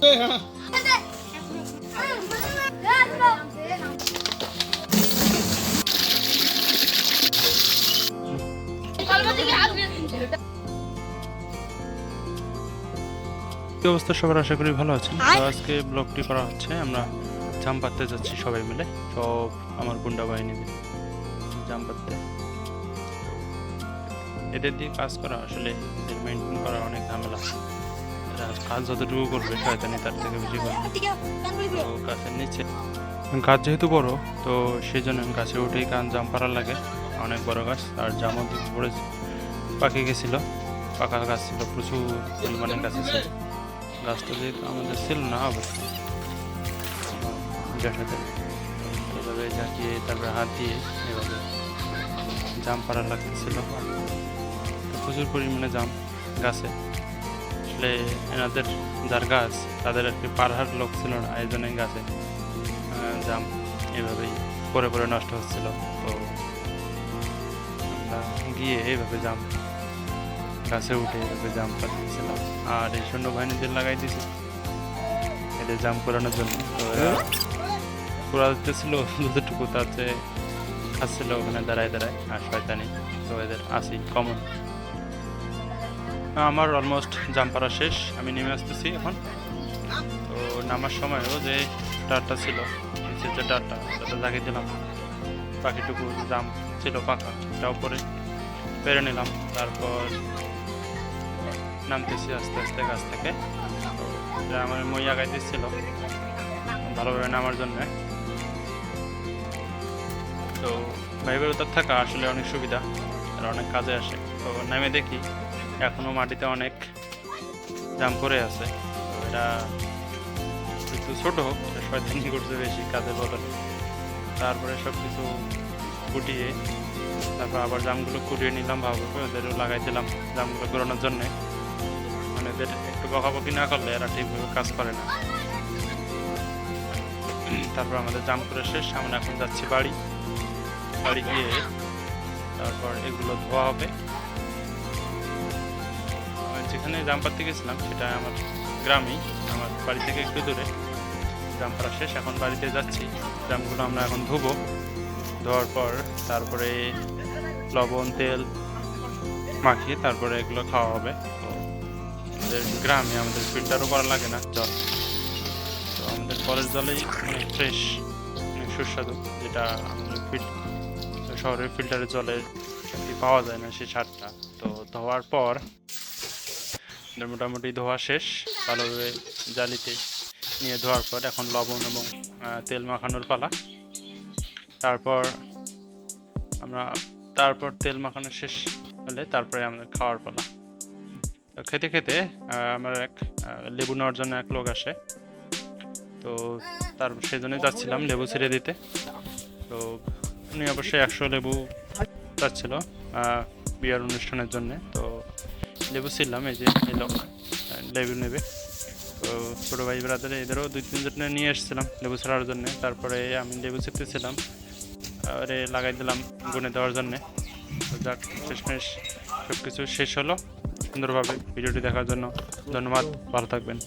কি অবস্থা সবার? আশা করি ভালো আছেন। তো আজকে ব্লগটি করা হচ্ছে, আমরা জাম পাততে যাচ্ছি সবাই মিলে। সব আমার গুন্ডা বাহিনী জাম পাততে এদের দিয়ে কাজ করা, আসলে এদের মেনটেন করা অনেক ঝামেলা। এরা কাজ যতটুকু করবে শয়তানি তার থেকে বেশি করবে। গাছের নিচে। গাছ যেহেতু বড়, তো সেই জন্য গাছে উঠেই কান জাম পাড়া লাগে, অনেক বড় গাছ, আর জামও পড়েছে পাকে গেছিল। পাকা গাছ ছিল, প্রচুর পরিমাণে গাছে ছিল গাছটা যেহেতু আমাদের ছিল না অবশ্যই জ্যাঠাদের এভাবে ঝাঁকিয়ে, তারপরে হাত দিয়ে এভাবে জাম পাড়া লাগতেছিল। প্রচুর পরিমাণে জাম গাছে। আসলে এনাদের যার গাছ তাদের আর কি পাড়ার লোক ছিল না জন্যই গাছে। জাম, এভাবেই পরে পরে নষ্ট হচ্ছিল। তো গিয়ে এইভাবে জাম, গাছে উঠে এভাবে জাম পাঠিয়েছিলাম। আর এই সৈন্যবাহিনীদের লাগাই দিয়েছি এদের জাম করানোর জন্য। তো এরা কুড়া দিতেছিল, যতটুকু তাতে খাচ্ছিল, ওখানে দাঁড়ায় দাঁড়ায়, আর শয়তানি, তো এদের আসি কমন। আমার অলমোস্ট জাম পাড়া শেষ, আমি নেমে আসতেছি এখন। তো নামার সময়ও যে টারটা ছিল যে টারটা সেটা লাগিয়ে দিলাম। পাখিটুকু জাম ছিল পাখা সেটাও পরে পেরে নিলাম। তারপর নামতেছি আস্তে আস্তে গাছ থেকে। তো আমার মই আগাই দিচ্ছিল ভালোভাবে নামার জন্য। তো ভাইবের উত্তর থাকা আসলে অনেক সুবিধা আর অনেক কাজে আসে। তো নামে দেখি এখনও মাটিতে অনেক জাম করে আছে। এটা একটু ছোটো এটা শয়তানি করছে বেশি কাজে বদলে। তারপরে সব কিছু কুটিয়ে তারপর আবার জামগুলো কুটিয়ে নিলাম ভাববে ওদেরও লাগাই দিলাম জামগুলো করানোর জন্যে। মানে এদের একটু বকাবকি না করলে এরা ঠিকভাবে কাজ করে না। তারপর আমাদের জাম করে শেষ, আমরা এখন যাচ্ছি বাড়ি। বাড়ি গিয়ে তারপর এগুলো ধোয়া হবে। যেখানে জাম পাড়তে গেছিলাম, সেটা আমার গ্রামেই, আমার বাড়ি থেকে একটু দূরে। জাম পাড়া শেষ, এখন বাড়িতে যাচ্ছি। জামগুলো আমরা এখন ধুবো। ধোয়ার পর তারপরে লবণ, তেল মাখিয়ে তারপরে এগুলো খাওয়া হবে। তো আমাদের গ্রামে আমাদের ফিল্টারও করা লাগে না, জল। তো আমাদের কলের জলেই অনেক ফ্রেশ অনেক সুস্বাদু, যেটা আমাদের ফিল শহরের ফিল্টারের জলের পাওয়া যায় না সেই সারটা। তো ধোয়ার পর মোটামুটি ধোয়া শেষ। ভালোভাবে জালিতে নিয়ে ধোয়ার পর এখন লবণ এবং তেল মাখানোর পালা। তারপর আমরা, তারপর তেল মাখানো শেষ হলে তারপরে আমাদের খাওয়ার পালা। খেতে খেতে আমার এক লেবু নেওয়ার জন্য এক লোক আসে। তো তার সেই জন্যই যাচ্ছিলাম লেবু ছেড়ে দিতে। তো উনি অবশ্যই একশো লেবু চাচ্ছিল বিয়ার অনুষ্ঠানের জন্য। তো লেবু ছিলাম এই যে এই লোক লেবু নেবে তো ছোটো ভাই ব্রাদারে এদেরও দুই তিনজনে নিয়ে এসেছিলাম লেবু ছাড়ার জন্য তারপরে আমি লেবু ছিটতেছিলাম আরে লাগাই দিলাম গুনে দেওয়ার জন্যে যাক শেষমেশ সব কিছু শেষ হলো সুন্দরভাবে ভিডিওটি দেখার জন্য ধন্যবাদ ভালো থাকবেন